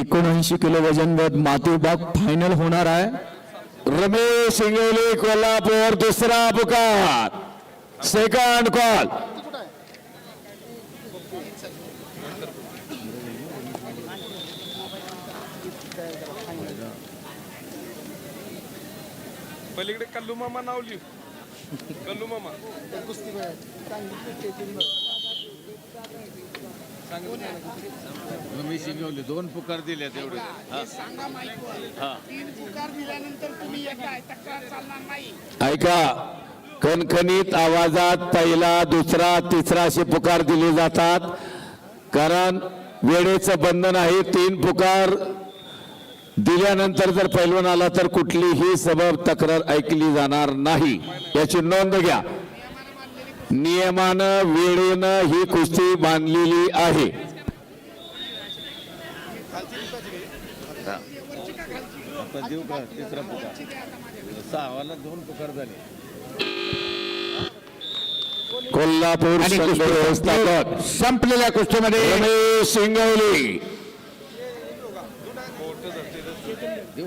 एकोणऐंशी किलो वज़न गट माती विभाग फायनल होणार आहे. रमेश इंगवले कोल्हापूर, दुसरा पुकार. सेकंड कॉल पलीकडे कल्लू मामा नाव लिहू. कल्लू मामा. दिल्यानंतर तुम्ही येताय तक्रार चालणार नाही. ऐका कणकणीत आवाजात पहिला दुसरा तिसरा असे पुकार दिले जातात. कारण वेळेचं बंधन आहे तीन पुकार दिल्यानंतर जर पैलवान आला तर कुठलीही सबब तक्रार ऐकली जाणार नाही. याची नोंद घ्या. नियमानं वेळेनं ही कुस्ती बांधलेली आहे. कोल्हापूर व्यवस्थापक संपलेल्या कुस्तीमध्ये.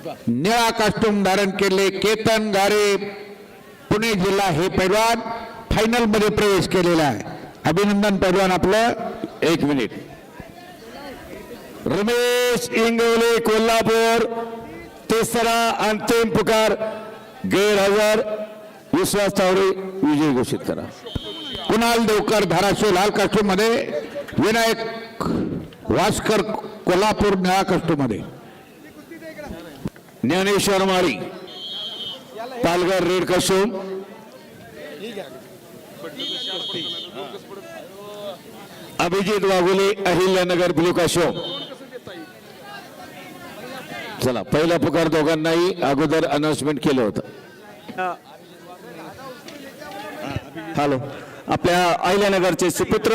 का निळा कास्टूम धारण केले केतन गारे पुणे जिल्हा हे पैलवान. फायनलमध्ये प्रवेश केलेला आहे. अभिनंदन पैलवान आपलं. एक मिनिट. रमेश इंगवले कोल्हापूर. तिसरा अंतिम पुकार गैरहजर. विश्वास तावडे विजय घोषित करा. कुणाल देवकर धाराशिव लाल कास्टूममध्ये विनायक वासकर कोल्हापूर निळा कास्टूममध्ये Dnyaneshwar Mali. Palghar red costume Abhijit Waghule Ahilyanagar blue costume चला पहिला पुकार दोघांनाही अगोदर अनाउन्समेंट केलं होतं. हॅलो. आपल्या अहिल्यानगरचे सुपुत्र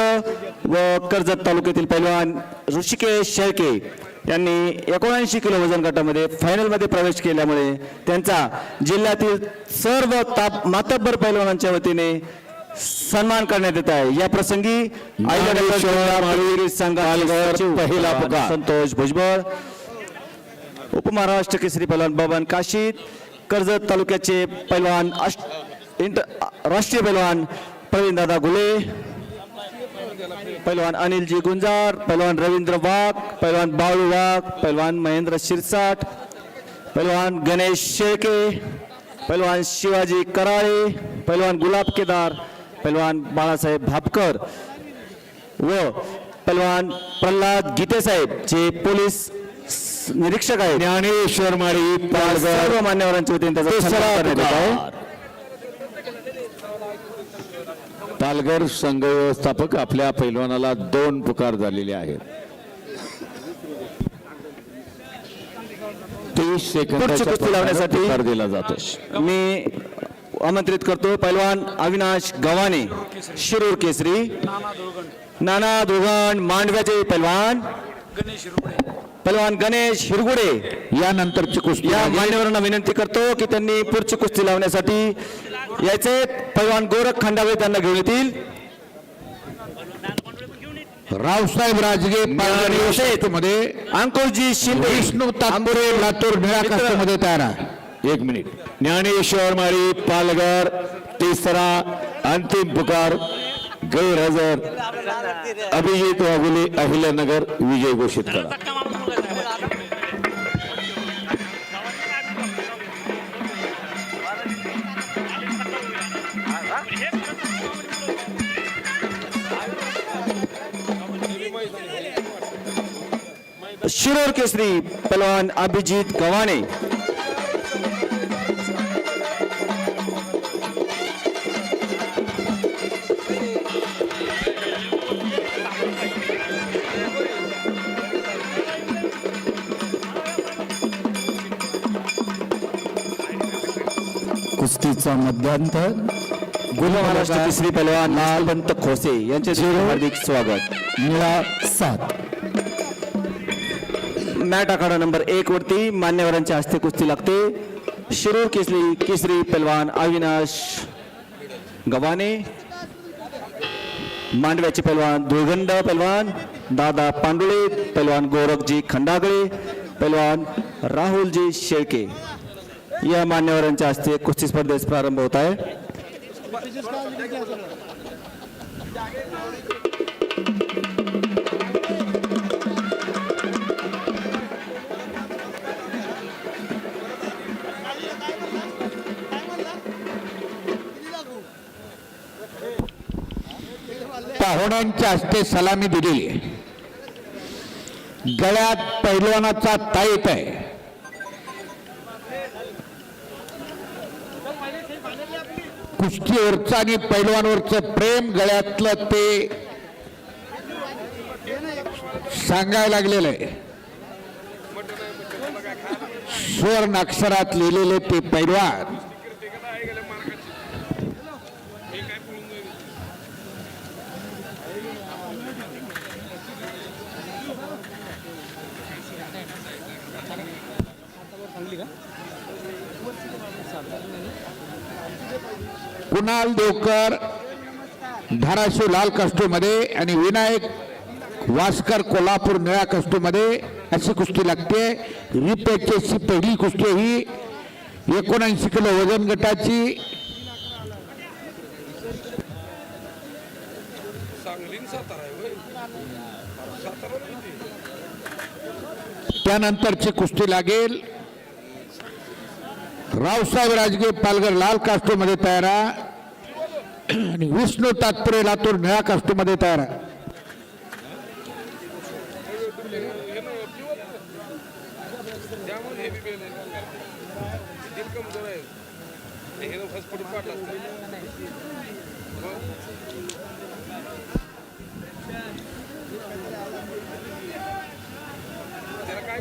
व कर्जत तालुक्यातील पैलवान ऋषिकेश शेळके यांनी एकोणऐंशी किलो वजन गटामध्ये फायनलमध्ये प्रवेश केल्यामुळे त्यांचा जिल्ह्यातील सर्व ताप मातब्बर पैलवानांच्या वतीने सन्मान करण्यात येत आहे या प्रसंगी पहिला पुकार. संतोष भुजबळ उपमहाराष्ट्र केसरी पैलवान बबन काशीद कर्जत तालुक्याचे पैलवान राष्ट्रीय पैलवान प्रवीण दादा गुले पैलवान अनिलजी गुंजार पैलवान रवींद्र वाघ पैलवान बाळू वाघ पैलवान महेंद्र शिरसाट पैलवान गणेश शेळके पैलवान शिवाजी कराळे पैलवान गुलाब केदार पैलवान बाळासाहेब भापकर व पैलवान प्रल्हाद गीतेसाहेब जे पोलीस निरीक्षक आहेत. ज्ञानेश्वर माळी सर्व मान्यवरांच्या वतीने त्याचा तिसरा सन्मान करण्यात येत आहे. पुकार पालघर संघ व्यवस्थापक आपल्या पैलवानाला दोन पुकार झालेले आहेत. तीस पुढची कुस्ती लावण्यासाठी दिला जातो. मी आमंत्रित करतो पैलवान अविनाश गव्हाणे शिरूर केसरी नाना दुर्गण मांडव्याचे पैलवान पैलवान गणेश हिरगुडे. यानंतरची कुस्ती या मान्यवरांना विनंती करतो की त्यांनी पुढची कुस्ती लावण्यासाठी यायचे. पैलवान गोरख खंडावे त्यांना घेऊन येतील. रावसाहेब राजगे मध्ये अंकुशजी शिंदे. विष्णू तांबुरे लातूर निळा मध्ये तयार आहे. एक मिनिट। ज्ञानेश्वर माळी पालघर तिसरा अंतिम पुकार गैरहजर अभिजित वाघुले अहिल्यानगर विजय घोषित करा। शिरोर केसरी पैलवान अभिजित गव्हाणे कुस्तीचा मध्यांतर महाराष्ट्र केसरी पैलवान लालवंत खोसे यांचे हार्दिक स्वागत. निळा सात. मॅट आखाडा नंबर एक वरती मान्यवरांच्या हस्ते कुस्ती लागते. शिरूर केसरी केसरी पैलवान अविनाश गव्हाणे. मांडव्याचे पैलवान धुळगंड पैलवान दादा पांडुळे पैलवान गोरखजी खंडागळे पैलवान राहुलजी शेळके. या मान्यवरांच्या हस्ते कुस्ती स्पर्धेस प्रारंभ होत आहे. पाहुण्यांच्या हस्ते सलामी दिली गळ्यात पैलवानाचा ताईत आहे. कुस्तीवरचं आणि पैलवानवरचं प्रेम गळ्यातलं ते सांगायला लागलेलं आहे. स्वर्ण अक्षरात लिहिलेले ते पैलवान. कुणाल देवकर धाराशिव लाल कस्टूमध्ये आणि विनायक वास्कर कोल्हापूर निळ्या कस्टूमध्ये अशी कुस्ती लागते. रिपेचेसची पहिली कुस्ती ही. एकोणऐंशी किलो वजन गटाची. त्यानंतरची कुस्ती लागेल. रावसाहेब राजगे पालघर लाल कास्टमध्ये तयार आणि विष्णू तात्पुरे लातूर निळ्या कास्टमध्ये तयार आहे. आहे काय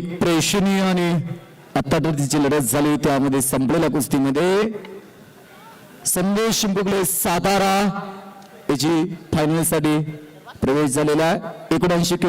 एक प्रेक्षणीय आणि आतापर्यंतची लढत झाली त्यामध्ये संपलेल्या कुस्तीमध्ये. संदेश शिंपुगले सातारा याची फायनलसाठी प्रवेश झालेला आहे. एकोणऐंशी किलो